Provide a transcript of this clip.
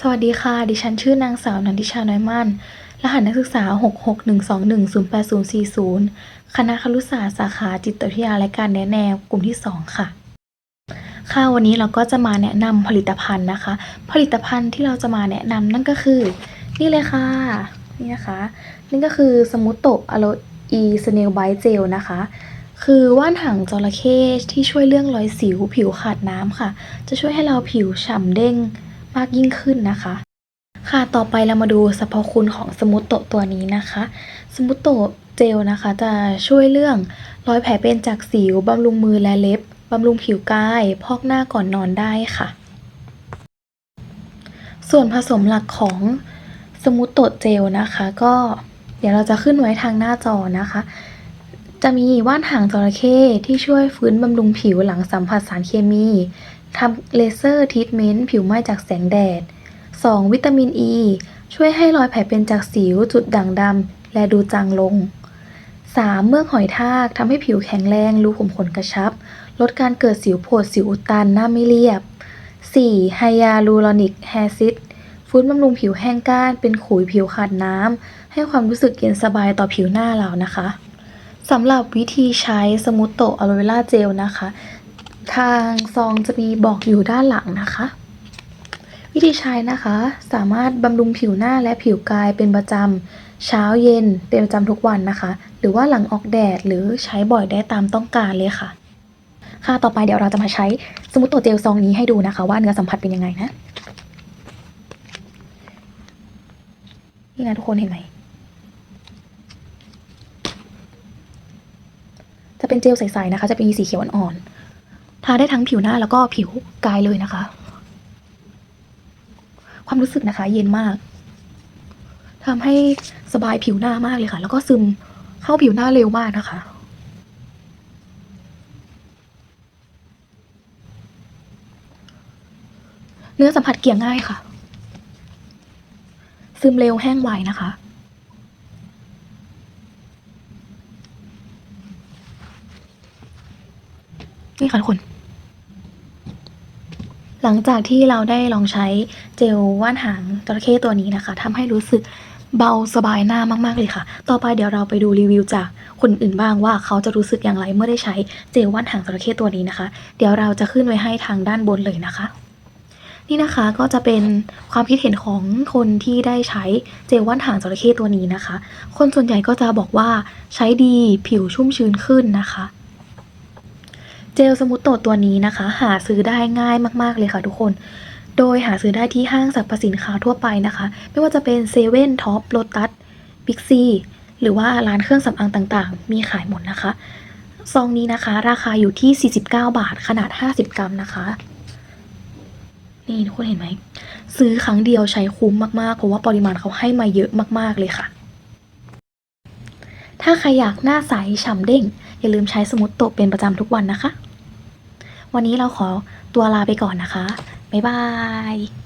สวัสดีค่ะ ดิฉันชื่อนางสาวนันทิชา น้อยมั่น รหัสนักศึกษา 661210840 คณะครุศาสตร์สาขาจิตวิทยาและการแนะแนวกลุ่มที่ 2 ค่ะ ค่ะ วันนี้เราก็จะมาแนะนำผลิตภัณฑ์นะคะ ผลิตภัณฑ์ที่เราจะมาแนะนำนั่นก็คือ นี่เลยค่ะ นี่นะคะ นี่ก็คือสมูทโตอะโลอีสเนลไบเจลนะคะคือว่านหางจระเข้ที่ช่วยเรื่องรอยสิวผิวขาดน้ำค่ะ จะช่วยให้เราผิวฉ่ำเด้ง มากยิ่งขึ้นนะคะ ค่ะต่อไปเรามาดูสรรพคุณของสมูทโตตัวนี้นะคะ สมูทโตเจลนะคะ จะช่วยเรื่องรอยแผลเป็นจากสิวบำรุงมือและเล็บบำรุงผิวกาย พอกหน้าก่อนนอนได้ค่ะ ส่วนผสมหลักของสมูทโตเจลนะคะ ก็เดี๋ยวเราจะขึ้นไว้ทางหน้าจอนะคะ จะมีว่านหางจระเข้ที่ช่วยฟื้นบำรุงผิวหลังสัมผัสสารเคมี ทำเลเซอร์ทรีทเมนต์ผิวไหม้จากแสงแดด 2. วิตามินอ e, ีช่วยให้รอยแผลเป็นจากสิวจุดด่างดำและดูจางลง 3. เมือกหอยทากทำให้ผิวแข็งแรง รูขุมขนกระชับ ลดการเกิดสิวโผดสิวอุดตันหน้าไม่เรียบ 4. ไฮยาลูรอนิกแฮซิดฟื้นบำรุงผิวแห้งก้าน เป็นขุยผิวขาดน้ำ ให้ความรู้สึกเย็นสบายต่อผิวหน้าเรานะคะสำหรับวิธีใช้สมูทโตอะโลเวล่าเจลนะคะ ทางซองจะมีบอกอยู่ด้านหลังนะคะ วิธีใช้นะคะ สามารถบำรุงผิวหน้าและผิวกายเป็นประจำเช้าเย็นเป็นประจำทุกวันนะคะ หรือว่าหลังออกแดดหรือใช้บ่อยได้ตามต้องการเลยค่ะ ค่ะต่อไปเดี๋ยวเราจะมาใช้สมูทโตเจลซองนี้ให้ดูนะคะ ว่าเนื้อสัมผัสเป็นยังไงนะนี่นะทุกคนเห็นไหมจะเป็นเจลใสๆนะคะ จะเป็นสีเขียวอ่อนๆ ทาได้ทั้งผิวหน้าแล้วก็ผิวกายเลยนะคะ ความรู้สึกนะคะ เย็นมากทำให้สบายผิวหน้ามากเลยค่ะ แล้วก็ซึมเข้าผิวหน้าเร็วมากนะคะเนื้อสัมผัสเกลี่ยง่ายค่ะ ซึมเร็วแห้งไวนะคะ นี่ค่ะทุกคน หลังจากที่เราได้ลองใช้เจลว่านหางจระเข้ตัวนี้นะคะทำให้รู้สึกเบาสบายหน้ามากๆเลยค่ะ ต่อไปเดี๋ยวเราไปดูรีวิวจากคนอื่นบ้างว่าเขาจะรู้สึกอย่างไรเมื่อได้ใช้เจลว่านหางจระเข้ตัวนี้นะคะ เดี๋ยวเราจะขึ้นไว้ให้ทางด้านบนเลยนะคะ นี่นะคะก็จะเป็นความคิดเห็นของคนที่ได้ใช้เจลว่านหางจระเข้ตัวนี้นะคะ คนส่วนใหญ่ก็จะบอกว่าใช้ดีผิวชุ่มชื้นขึ้นนะคะ เจลสมูทโตตัวนี้นะคะ หาซื้อได้ง่ายมากๆเลยค่ะทุกคน โดยหาซื้อได้ที่ห้างสรรพสินค้าทั่วไปนะคะ ไม่ว่าจะเป็นเซเว่นท็อปโ t ตัสบิ๊กซีหรือว่าร้านเครื่องสำอางต่างๆ มีขายหมดนะคะ ซองนี้นะคะ ราคาอยู่ที่ 49 บาทขนาด 50 กรัมนะคะนี่ทุกคนเห็นไหม ซื้อครั้งเดียวใช้คุ้มมากๆ เพราะว่าปริมาณเขาให้มาเยอะมากๆเลยค่ะ ถ้าใครอยากหน้าใสฉ่ำเด้ง อย่าลืมใช้สมุดโตเป็นประจำทุกวันนะคะ วันนี้เราขอตัวลาไปก่อนนะคะ บ๊ายบาย